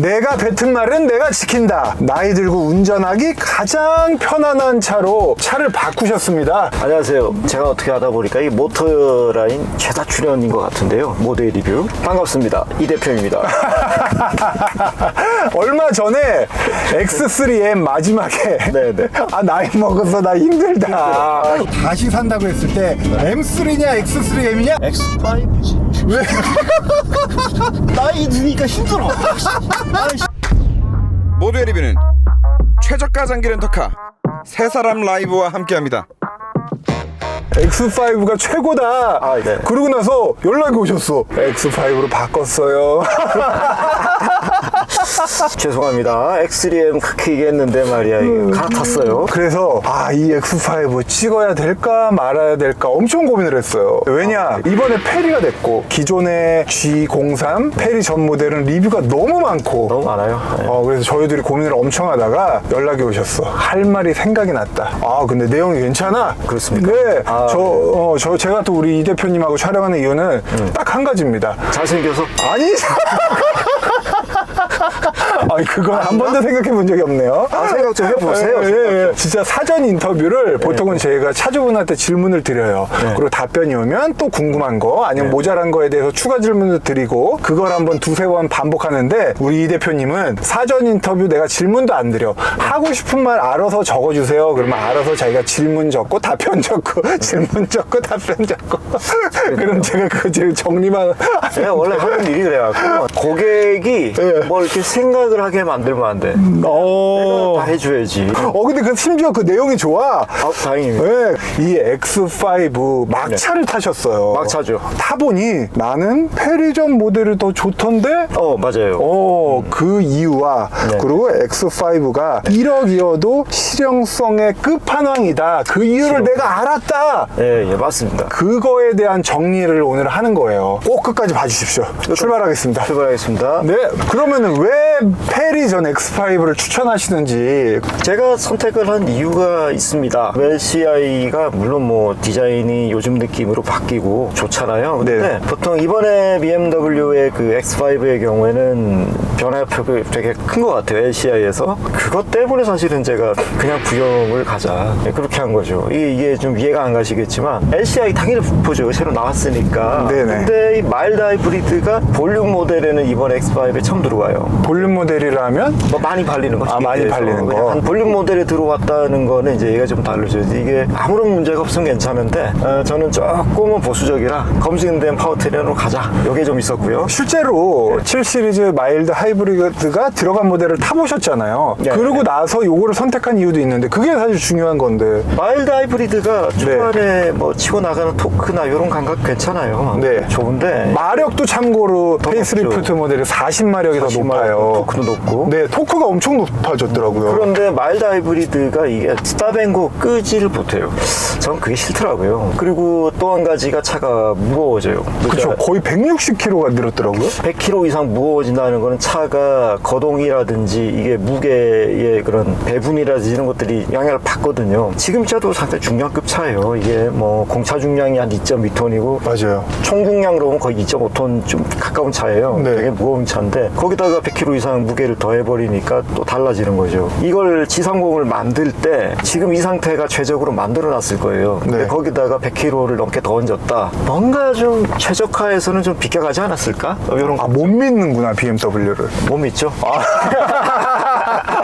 내가 뱉은 말은 내가 지킨다. 나이 들고 운전하기 가장 편안한 차로 차를 바꾸셨습니다. 안녕하세요. 제가 어떻게 하다 보니까 이 모터라인 최다 출연인 것 같은데요. 모델 리뷰. 반갑습니다. 이 대표입니다. 얼마 전에 X3M 마지막에 네네. 아 나이 먹어서 나 힘들다. 다시 산다고 했을 때 M3냐 X3M이냐? X5지. 왜? 나이 드니까 힘들어. 모두의 리뷰는 최저가 장기 렌터카 세 사람 라이브와 함께합니다. X5가 최고다. 아, 네. 그러고 나서 연락이 오셨어. X5로 바꿨어요. 죄송합니다. X3M 크게 얘기했는데 말이야. 이게 갈아탔어요. 그래서 아 이 X5 찍어야 될까 말아야 될까 엄청 고민을 했어요. 왜냐 이번에 페리가 됐고 기존의 G03 페리 전 모델은 리뷰가 너무 많고 너무 많아요. 네. 어, 그래서 저희들이 고민을 엄청 하다가 연락이 오셨어. 할 말이 생각이 났다. 아, 근데 내용이 괜찮아? 그렇습니까? 네. 아, 저, 어, 저, 제가 또 우리 이 대표님하고 촬영하는 이유는 음. 딱한 가지입니다. 잘생겨서 아니, 아니, 그건 한 번도 생각해 본 적이 없네요. 아, 생각 좀 해보세요. 예, 예, 예. 진짜 사전 인터뷰를 보통은 저희가 차주분한테 질문을 드려요. 그리고 답변이 오면 또 궁금한 거 아니면 모자란 거에 대해서 추가 질문을 드리고 그걸 한번 두세 번 반복하는데 우리 이 대표님은 사전 인터뷰 내가 질문도 안 드려. 하고 싶은 말 알아서 적어주세요. 그러면 알아서 자기가 질문 적고 답변 적고 질문 적고 답변 적고 그럼 제가 그거 정리만 제가 원래 하는 일이 그래갖고 고객이 예. 뭘 이렇게 생각을 하게 만들면 안 돼. 어. 다 해줘야지. 어 근데 그 심지어 그 내용이 좋아. 아, 다행입니다. 네, 이 X5 막차를 타셨어요. 막차죠. 타보니 나는 페리전 모델이 더 좋던데? 어, 맞아요. 어, 그 이유와 네. 그리고 X5가 1억이어도 실용성의 끝판왕이다. 그 이유를 내가 알았다. 예, 예, 맞습니다. 그거에 대한 정리를 오늘 하는 거예요. 꼭 끝까지 봐주십시오. 출발하겠습니다. 출발하겠습니다. 네, 그러면은 왜 페리 전 X5를 추천하시는지 제가 선택을 한 이유가 있습니다. LCI가 물론 뭐 디자인이 요즘 느낌으로 바뀌고 좋잖아요. 근데 네. 보통 이번에 BMW의 그 X5의 경우에는 변화폭이 되게 큰 것 같아요. LCI에서. 그것 때문에 사실은 제가 그냥 부영을 가자. 네, 그렇게 한 거죠. 이게, 이게 좀 이해가 안 가시겠지만 LCI 당연히 보죠. 새로 나왔으니까. 네네. 근데 이 마일드 하이브리드가 볼륨 모델에는 이번 X5에 처음 들어와요. 볼륨 모델이라면 뭐 많이 발리는 거. 아, 많이 발리는 거. 한 볼륨 모델에 들어왔다는 거는 이제 얘가 좀 다르죠. 이게 아무런 문제가 없으면 괜찮은데 어, 저는 조금은 보수적이라 검증된 파워트레인으로 가자. 요게 좀 있었고요. 실제로 7 시리즈 마일드 하이브리드가 들어간 모델을 타보셨잖아요. 네. 그러고 나서 요거를 선택한 이유도 있는데 그게 사실 중요한 건데. 마일드 하이브리드가 초반에 뭐 치고 나가는 토크나 이런 감각 괜찮아요. 네. 좋은데 마력도 참고로 페이스리프트. 모델이 40마력이 더 40마력, 높아요. 토크도 높고. 네, 토크가 엄청 높아졌더라고요. 그런데 마일드 하이브리드가 이게 스타뱅고 끄지를 못해요. 전 그게 싫더라고요. 그리고 또 한 가지가 차가 무거워져요. 그렇죠. 거의 160kg가 늘었더라고요. 100kg 이상 무거워진다는 거는 차가 거동이라든지 이게 무게의 그런 배분이라든지 이런 것들이 영향을 받거든요. 지금 차도 상당히 중량급 차예요. 이게 뭐 공차 중량이 한 2.2톤이고 맞아요. 총 중량으로 보면 거의 2.5톤 좀 가까운 차예요. 네. 되게 무거운 차인데 거기다가 100kg 이상 무게를 더해버리니까 또 달라지는 거죠. 이걸 G30을 만들 때 지금 이 상태가 최적으로 만들어놨을 거예요. 근데 네. 거기다가 100kg를 넘게 더 얹었다. 뭔가 좀 최적화에서는 좀 비껴가지 않았을까? 어, 이런 아, 못 믿는구나, BMW를. 못 믿죠?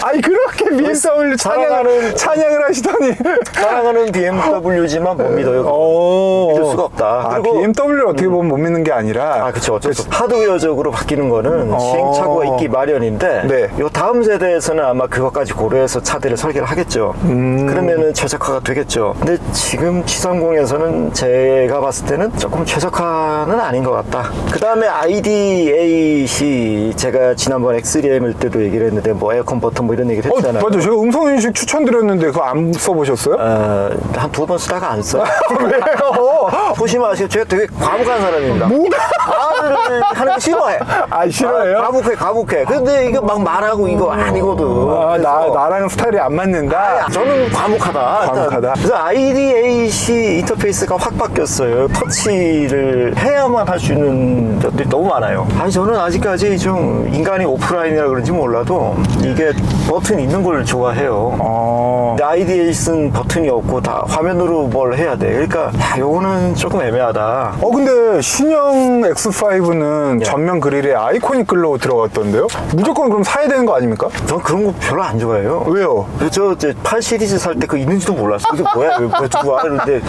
아니, 그렇게 BMW 찬양을, 사랑하는- 찬양을 하시더니. 사랑하는 BMW지만 못 믿어요. 어. 믿을 수가 없다. 아, 그리고- BMW를 어떻게 보면 못 믿는 게 아니라. 아, 그쵸. 어쩔 수 없- 하드웨어적으로 바뀌는 거는 어. 시행착오가 있기 마련인데, 네. 요 다음 세대에서는 아마 그것까지 고려해서 차들을 설계를 하겠죠. 음. 그러면은 최적화가 되겠죠. 근데 지금 G30에서는 제가 봤을 때는 조금 최적화는 아닌 것 같다. 그 다음에 ID8이 제가 지난번 X3M일 때도 얘기를 했는데, 뭐 에어컨 버튼 뭐 이런 얘기를 어, 했잖아요. 맞아. 제가 음성인식 추천드렸는데 그거 안 써보셨어요? 어, 한 두 번 쓰다가 안 써요. 왜요? 보시면 아시겠죠? 제가 되게 과묵한 사람입니다. 뭐가? 말을 하는 거 싫어해. 아, 싫어해요? 아, 과묵해, 과묵해. 근데 이거 막 말하고 이거 아니거든. 아, 나, 그래서 나랑 스타일이 안 맞는다. 저는 과묵하다. 일단. 과묵하다. 그래서 IDAC 인터페이스가 확 바뀌었어요. 터치를 해야만 할 수 있는 것들이 너무 많아요. 아니 저는 아직까지 좀 인간이 오프라인이라 그런지 몰라도 이게 버튼 있는 걸 좋아해요. 어, 근데 IDAC는 버튼이 없고 다 화면으로 뭘 해야 돼. 그러니까 야, 요거는 조금 애매하다. 어, 근데 신형 X5는 예. 전면 그릴에 아이콘이 끌려 들어갔던데요? 무조건 그럼 사야 되는 거 아닙니까? 전 그런 거 별로 안 좋아해요. 왜요? 저 이제 8 시리즈 살 때 그거 있는지도 몰랐어. 이게 뭐야? 왜, 왜 두고 하는데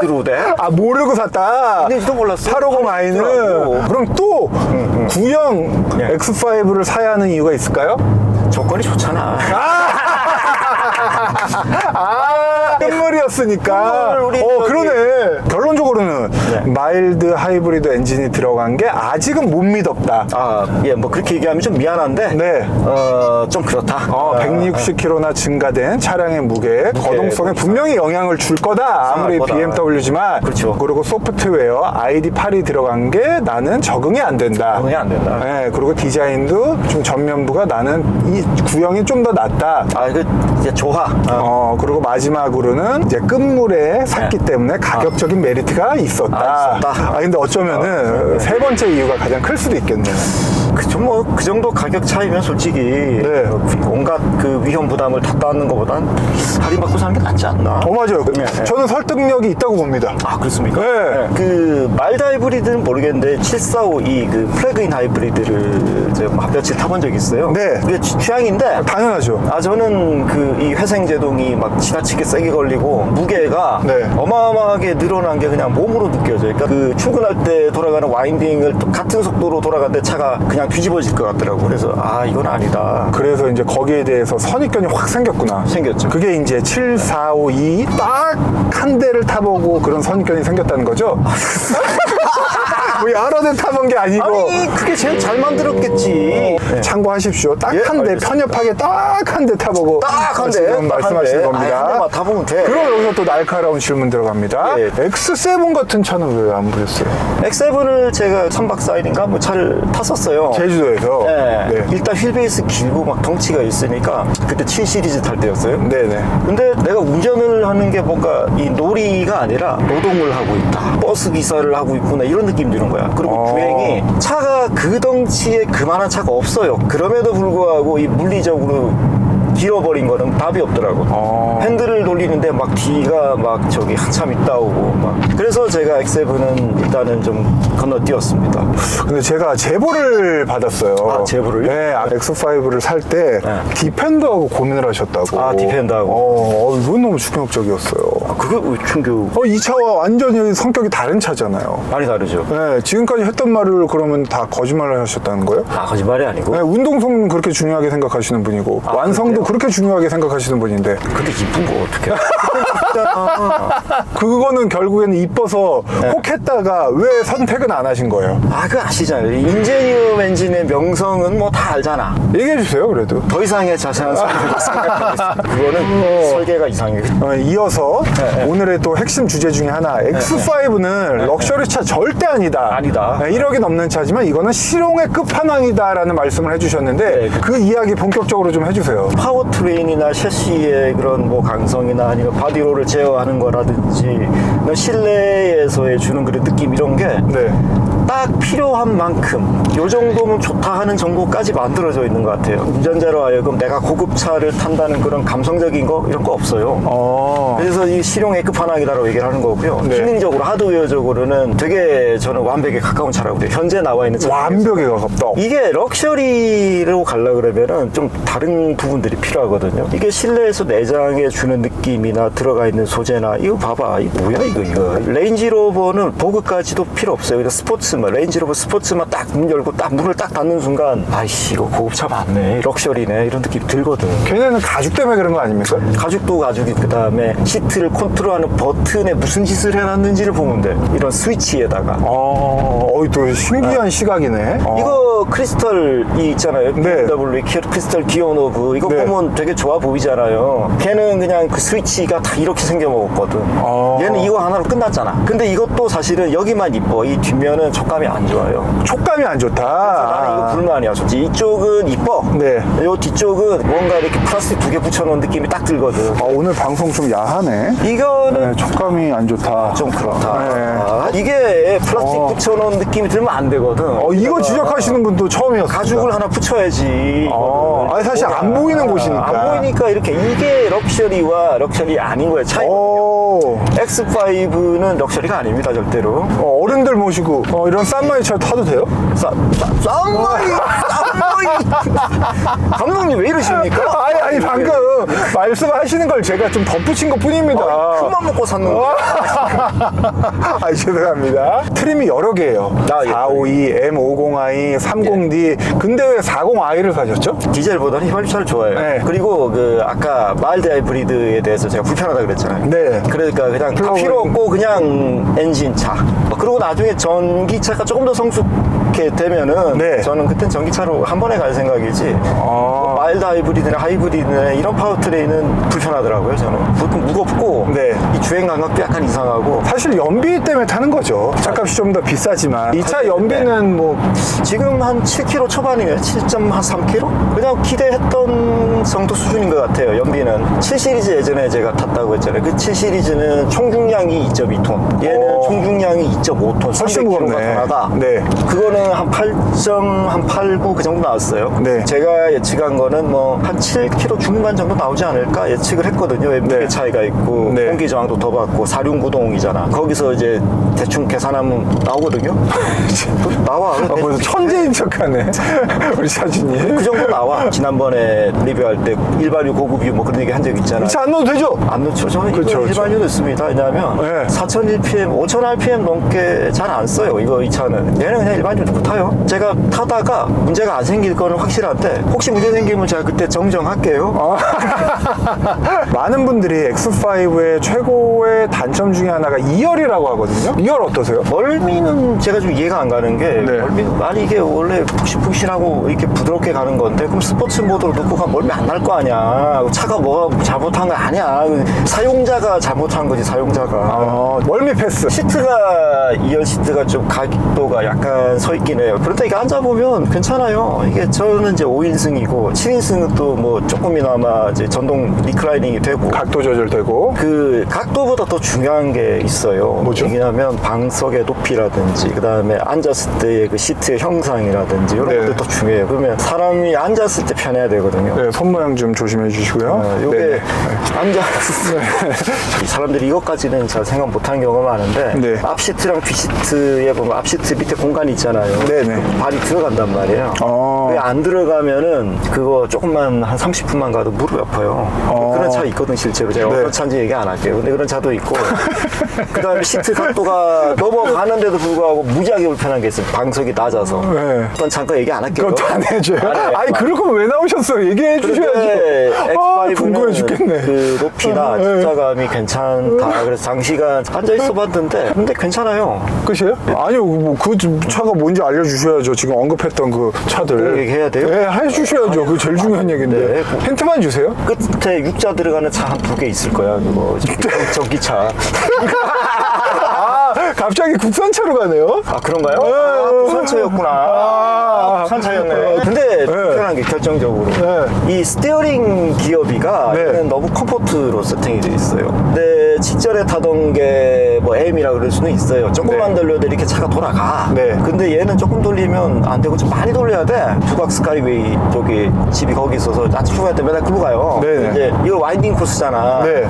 들어오대? 아, 모르고 샀다. 있는지도 몰랐어. 850 마이는. 있더라고. 그럼 또 구형 예. X5를 사야 하는 이유가 있을까요? 조건이 좋잖아. 아, 끝물이었으니까. 끝물, 우리 어, 저기- 그러네. 네. 마일드 하이브리드 엔진이 들어간 게 아직은 못 믿었다. 아, 예, 뭐 그렇게 얘기하면 좀 미안한데, 네. 어, 좀 그렇다. 어, 아, 160km나 증가된 차량의 무게, 거동성에 분명히 영향을 줄 거다. 아무리 거다. BMW지만. 그렇죠. 그리고 소프트웨어 ID8이 들어간 게 나는 적응이 안 된다. 적응이 안 된다. 네, 그리고 디자인도 좀 전면부가 나는 이 구형이 좀 더 낫다. 아, 그 이제 조화. 어. 어, 그리고 마지막으로는 이제 끝물에 샀기 때문에 가격적인 메리트가 있었다. 네. 아, 있었다. 아, 근데 어쩌면은 세 번째 이유가 가장 클 수도 있겠네요. 그죠, 뭐, 그 정도 가격 차이면 솔직히, 네. 온갖 그 위험 부담을 다 따는 것보단 할인 받고 사는 게 낫지 않나? 어, 맞아요. 네, 네. 저는 설득력이 있다고 봅니다. 아, 그렇습니까? 네. 그, 마일드 하이브리드는 모르겠는데, 7452, 그 플래그인 하이브리드를 제가 뭐 며칠 타본 적이 있어요. 네. 그게 취- 취향인데, 당연하죠. 아 저는 그 이 회생 제동이 막 지나치게 세게 걸리고 무게가 네. 어마어마하게 늘어난 게 그냥 몸으로 느껴져요. 그러니까 그 출근할 때 돌아가는 와인딩을 또 같은 속도로 돌아가는데 차가 그냥 뒤집 어질 것 같더라고. 그래서 아 이건 아니다. 그래서 이제 거기에 대해서 선입견이 확 생겼구나. 생겼죠. 그게 이제 7, 4, 5, 2 딱 한 대를 타보고 그런 선입견이 생겼다는 거죠? 뭐 여러 대 타본 게 아니고. 아니 그게 제일 잘 만들었겠지. 네. 참고하십시오. 딱 예, 한 대, 알겠습니다. 편협하게 딱 한 대 타보고. 딱 한 대, 지금 말씀하시는 대. 겁니다. 아니, 한 대만 타보면 돼. 그럼 여기서 또 날카로운 질문 들어갑니다. 예. X7 같은 차는 왜 안 보셨어요? X7을 제가 3박 4일인가 뭐 차를 탔었어요. 제주도에서. 네. 네. 일단 휠베이스 길고 막 덩치가 있으니까 그때 7 시리즈 탈 때였어요. 네네. 근데 내가 운전을 하는 게 뭔가 이 놀이가 아니라 노동을 하고 있다. 버스 기사를 하고 있구나 이런 느낌 드는 거야. 그리고 어. 주행이 차가 그 덩치에 그만한 차가 없어요. 그럼에도 불구하고 이 물리적으로 길어버린 거는 답이 없더라고. 어. 핸들을 돌리는데 막 뒤가 막 저기 한참 있다 오고 막. 그래서 제가 X7은 일단은 좀 건너뛰었습니다. 근데 제가 제보를 받았어요. 아, 제보를요? 네, 아, X5를 살 때 네. 디펜더하고 고민을 하셨다고. 아, 디펜더하고. 어, 어, 이건 너무 충격적이었어요. 그게 왜 충격 어, 이 차와 완전히 성격이 다른 차잖아요. 많이 다르죠. 네, 지금까지 했던 말을 그러면 다 거짓말을 하셨다는 거예요? 아 거짓말이 아니고. 네, 운동성은 그렇게 중요하게 생각하시는 분이고 아, 완성도 그렇게 중요하게 생각하시는 분인데 근데 이쁜 거 어떻게? 그거는 결국에는 이뻐서 네. 혹 했다가 왜 선택은 안 하신 거예요? 아, 그 아시잖아요. 인제니어 엔진의 명성은 뭐 다 알잖아. 얘기해 주세요, 그래도. 더 이상의 자세한 설계를 생각하겠습니다. 그거는 설계가 이상해. 어, 이어서 네, 오늘의 또 핵심 주제 중에 하나 X5는 럭셔리 차 절대 아니다. 아니다. 네, 1억이 넘는 차지만 이거는 실용의 끝판왕이다라는 말씀을 해주셨는데 네. 그 이야기 본격적으로 좀 해주세요. 파워 트레인이나 셰시의 그런 뭐 강성이나 아니면 바디로를 제어하는 거라든지 뭐 실내에서의 주는 그런 느낌 이런 게 네. 딱 필요한 만큼 요 정도면 좋다 하는 정도까지 만들어져 있는 것 같아요. 운전자로 하여금 내가 고급차를 탄다는 그런 감성적인 거 이런 거 없어요. 어. 그래서 이 실용의 끝판왕이다라고 얘기를 하는 거고요. 네. 기능적으로 하드웨어적으로는 되게 저는 완벽에 가까운 차라고 돼요. 현재 나와 있는 차. 완벽에 가깝다. 이게 럭셔리로 가려 그러면은 좀 다른 부분들이 필요하거든요. 이게 실내에서 내장에 주는 느낌이나 들어가 있는 소재나 이거 봐봐. 이거 뭐야 이거 이거. 레인지로버는 보그까지도 필요 없어요. 그냥 스포츠 만 레인지로버 스포츠만 딱 문 열고 딱 문을 딱 닫는 순간 아이씨 이거 고급차 맞네. 럭셔리네 이런 느낌 들거든. 걔네는 가죽 때문에 그런 거 아닙니까? 가죽도 가죽이 그 다음에 시트를 컨트롤하는 버튼에 무슨 짓을 해놨는지를 보면 돼. 이런 스위치에다가. 어, 어이 또 신기한 시각이네. 어. 이거 크리스털 이 있잖아요. 네. BMW 크리스털 디오노브 이거 네. 보면 되게 좋아 보이잖아요. 걔는 그냥 그 스위치가 다 이렇게 생겨 먹었거든. 어. 얘는 이거 하나로 끝났잖아. 근데 이것도 사실은 여기만 이뻐. 이 뒷면은 저 촉감이 안 좋아요. 촉감이 안 나는 이거 좋다. 불만이야. 솔직히 이쪽은 이뻐. 네. 요 뒤쪽은 뭔가 이렇게 플라스틱 두 개 붙여놓은 느낌이 딱 들거든. 아, 오늘 방송 좀 야하네. 이거는 네, 촉감이 안 좋다. 좀 그렇다. 네. 아, 이게 플라스틱 어. 붙여놓은 느낌이 들면 안 되거든. 어, 이거 지적하시는 분도 처음이었어요. 가죽을 하나 붙여야지. 어. 아니, 사실 안 보이는 곳이니까. 안 보이니까 이렇게 이게 럭셔리와 럭셔리 아닌 거예요. 차이. 오, X5는 럭셔리가 아닙니다, 절대로. 어, 어른들 모시고 어, 이런 싼마이 차 타도 돼요? 싸, 싸, 쌍마이! 쌍마이! 감독님 왜 이러십니까? 아니, 아니, 방금 말씀하시는 걸 제가 좀 덧붙인 것 뿐입니다. 큰맘 먹고 샀는 거. 아, 죄송합니다. 트림이 여러 개예요. 아, 예. 452, M50i, 30D. 근데 왜 40i를 사셨죠? 디젤보다는 휘발유차를 좋아해요. 네. 그리고 그 아까 마일드 하이브리드에 대해서 제가 불편하다 그랬잖아요. 네. 그러니까 그냥 다. 필요 없고 그냥 엔진 차. 그리고 나중에 전기차가 조금 더 성숙해 되면은 네. 저는 그땐 전기차로 한 번에 갈 생각이지. 아. 마일드 하이브리드나 하이브리드나 이런 파워트레인은 불편하더라고요. 저는 무- 무겁고 네. 이 주행 감각도 약간 이상하고 사실 연비 때문에 타는 거죠. 차값이 좀 더 비싸지만 이 차 연비는 뭐 지금 한 7km 초반이에요. 7.3km? 그냥 기대했던 정도 수준인 것 같아요. 연비는 7 시리즈 예전에 제가 탔다고 했잖아요. 그 7 시리즈는 총 중량이 2.2톤. 얘는 오. 총 중량이 2.5톤. 훨씬 300km가 무겁네. 더. 네. 그거는 한 8.89그 정도 나왔어요. 네. 제가 예측한 거는 뭐 한 7km 중반 정도 나오지 않을까 예측을 했거든요. 네. 차이가 있고 네. 공기 저항도 더 받고 사륜구동이잖아. 거기서 이제 대충 계산하면 나오거든요. 나와. 아, 벌써 천재인 척하네. 우리 사진이. 그 정도 나와. 지난번에 리뷰할 때 일반유 고급유 뭐 그런 얘기 한 적 있잖아. 이차안 넣어도 되죠? 안 넣죠. 저는 이거 그쵸. 일반유 넣습니다. 왜냐하면 네. 4,000 rpm, 5,000 rpm 넘게 잘 안 써요. 이거 이 차는. 얘는 그냥 일반유 넣고 타요. 제가 타다가 문제가 안 생길 거는 확실한데 혹시 문제 생기면 제가 그때 정정할게요. 많은 분들이 X5의 최고의 단점 중에 하나가 2열이라고 하거든요. 2열 어떠세요? 멀미는 제가 좀 이해가 안 가는 게 네. 멀미 아니 이게 원래 푹신푹신하고 이렇게 부드럽게 가는 건데 그럼 스포츠 모드로 넣고 가면 멀미 안 날 거 아니야 차가 뭐가 잘못한 거 아니야 사용자가 잘못한 거지 사용자가 어, 멀미 패스. 시트가 2열 시트가 좀 각도가 약간 서 있긴 해요. 그런데 이게 앉아보면 괜찮아요. 이게 저는 이제 5인승이고 7인 승은 또뭐 조금이나마 이제 전동 리클라이닝이 되고 각도 조절되고. 그 각도보다 더 중요한 게 있어요. 뭐죠? 왜냐하면 방석의 높이라든지 그 다음에 앉았을 때의 그 시트의 형상이라든지 이런 네. 것도 더 중요해요. 그러면 사람이 앉았을 때 편해야 되거든요. 네, 손 모양 좀 조심해 주시고요. 어, 요게 네네. 앉았을 때 사람들이 이것까지는 잘 생각 못한 경우가 많은데 네. 앞 시트랑 뒤 시트에 보면 앞 시트 밑에 공간이 있잖아요. 네네. 발이 들어간단 말이에요. 어. 안 들어가면은 그거 조금만 한 30분만 가도 무릎이 아파요. 어. 그런 차 있거든 실제로 제가 네. 어떤 차인지 얘기 안 할게요. 근데 그런 차도 있고 그다음에 시트 각도가 넘어가는데도 불구하고 무지하게 불편한 게 있어요. 방석이 낮아서. 네. 어떤 잠깐 얘기 안 할게요. 그것도 안 해줘요. 안. 아니, 그럴 거면 왜 나오셨어요? 얘기해 주셔야죠. 아, 궁금해 X5는 죽겠네. 그 높이나 네. 진짜감이 괜찮다. 그래서 장시간 앉아 있어 봤는데 근데 괜찮아요. 끝이에요? 아니요, 뭐, 그 차가 뭔지 알려주셔야죠. 지금 언급했던 그 차들. 그 얘기해야 돼요? 네, 해주셔야죠. 그게 제일 중요한 얘기인데. 네. 힌트만 주세요. 끝에 육자 들어가는 차 한 두 개 있을 거야. 그거 전기차. 아, 갑자기 국산차로 가네요? 아 그런가요? 네. 아, 부산차였구나. 아. 아, 부산차였네. 근데 불편한 게 결정적으로 네. 이 스티어링 기어비가 네. 얘는 너무 컴포트로 세팅이 돼 있어요. 근데 직전에 타던 게 뭐 M이라 그럴 수는 있어요. 조금만 네. 돌려도 이렇게 차가 돌아가. 네. 근데 얘는 조금 돌리면 안 되고 좀 많이 돌려야 돼. 두박 스카이웨이 쪽에 집이 거기 있어서 아침 출근할 때 맨날 끌고 가요. 네. 이제 이거 와인딩 코스잖아. 네.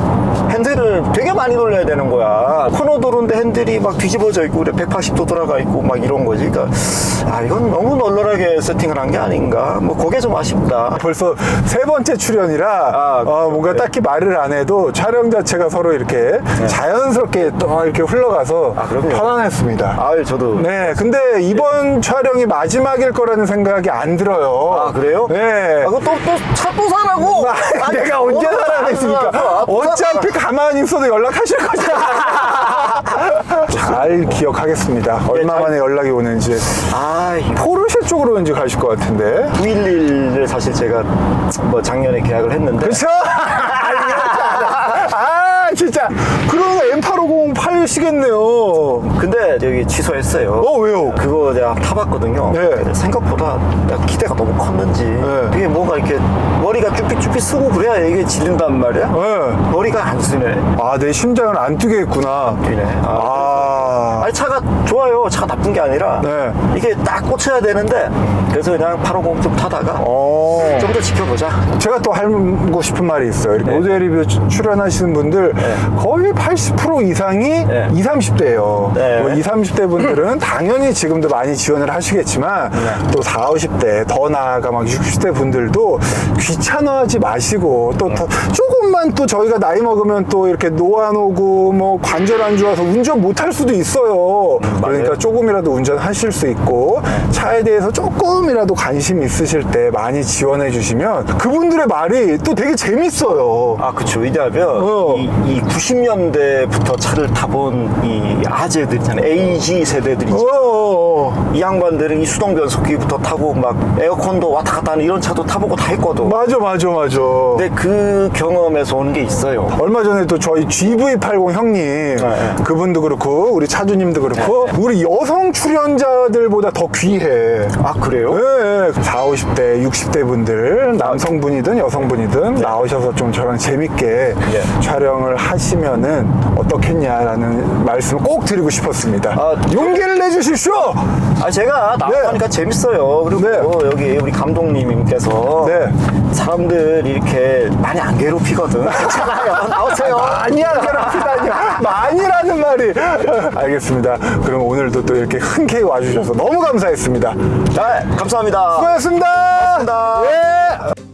핸들을 되게 많이 돌려야 되는 거야. 코너 도로인데 핸들이 막 뒤집어져 있고 그래 180도 돌아가 있고 막 이런 거지. 그러니까 아 이건 너무 널널하게 세팅을 한 게 아닌가. 뭐 그게 좀 아쉽다. 벌써 세 번째 출연이라 아, 어, 뭔가 딱히 말을 안 해도 촬영 자체가 서로 이렇게 자연스럽게 또 이렇게 흘러가서 아, 그럼요. 편안했습니다. 아유 저도 네, 근데 이번 촬영이 마지막일 거라는 생각이 안 들어요. 아 그래요? 네. 아, 그거 또또차 또 사라고. 아, 내가 언제 오늘 살아냈습니까? 안 사. 어차피 가만히 있어도 연락하실 거잖아. 잘 기억하겠습니다. 얼마 잘- 만에 연락이 오는지. 아 포르쉐 쪽으로 왠지 가실 것 같은데. 911을 사실 제가 뭐 작년에 계약을 했는데 그쵸? 아, 진짜. 그러 면 M850 팔 그러시겠네요. 근데 여기 취소했어요. 어, 왜요? 그거 내가 타봤거든요. 네. 근데 생각보다 내가 기대가 너무 컸는지 네. 이게 뭔가 이렇게 머리가 쭈삣쭈삣 쓰고 그래야 이게 질린단 말이야. 네. 머리가 안 쓰네. 아, 내 심장을 안 뛰게 했구나. 뛰네. 아, 아, 아니 차가 좋아요. 차가 나쁜 게 아니라 네. 이게 딱 꽂혀야 되는데 그래서 그냥 850 좀 타다가 어. 좀 더 지켜보자. 제가 또 하고 싶은 말이 있어요. 이렇게 네. 모델 리뷰 주- 출연하시는 분들 거의 80% 이상이 네. 20, 30대예요. 네. 뭐 20, 30대 분들은 당연히 지금도 많이 지원을 하시겠지만 네. 또 40, 50대 더 나아가 막 60대 분들도 귀찮아하지 마시고 또 더- 조금만 또 저희가 나이 먹으면 또 이렇게 노안 오고 뭐 관절 안 좋아서 운전 못 할 수도 있어요. 그러니까 조금이라도 운전하실 수 있고 차에 대해서 조금이라도 관심 있으실 때 많이 지원해 주시면 그분들의 말이 또 되게 재밌어요. 아, 그쵸. 왜냐하면 어. 이, 이 90년대부터 차를 타본 이 아재들 있잖아요. AG 세대들이 어, 이 양반들은 이 수동 변속기부터 타고 막 에어컨도 왔다 갔다 하는 이런 차도 타보고 다 했거든. 맞아, 맞아, 맞아. 근데 그 경험에서 오는 게 있어요. 얼마 전에 또 저희 GV80 형님 네. 그분도 그렇고 우리 차주님도 그렇고 우리 여성 출연자들보다 더 귀해. 아, 그래요? 네, 40, 50대, 60대 분들 남성분이든 여성분이든 나오셔서 좀 저랑 재밌게 예. 촬영을 하시면은 어떻겠냐라는 말씀을 꼭 드리고 싶었습니다. 아, 용기를 내주십시오. 아, 제가 나가니까 재밌어요. 그리고 네. 여기 우리 감독님께서 네. 사람들 이렇게 많이 안 괴롭히거든. 괜찮아요. 나오세요. 많이 안 괴롭히다니요. 많이라는 말이. 알겠습니다. 그럼 오늘도 또 이렇게 흔쾌히 와주셔서 너무 감사했습니다. 네, 감사합니다. 수고하셨습니다. 고맙습니다. 예.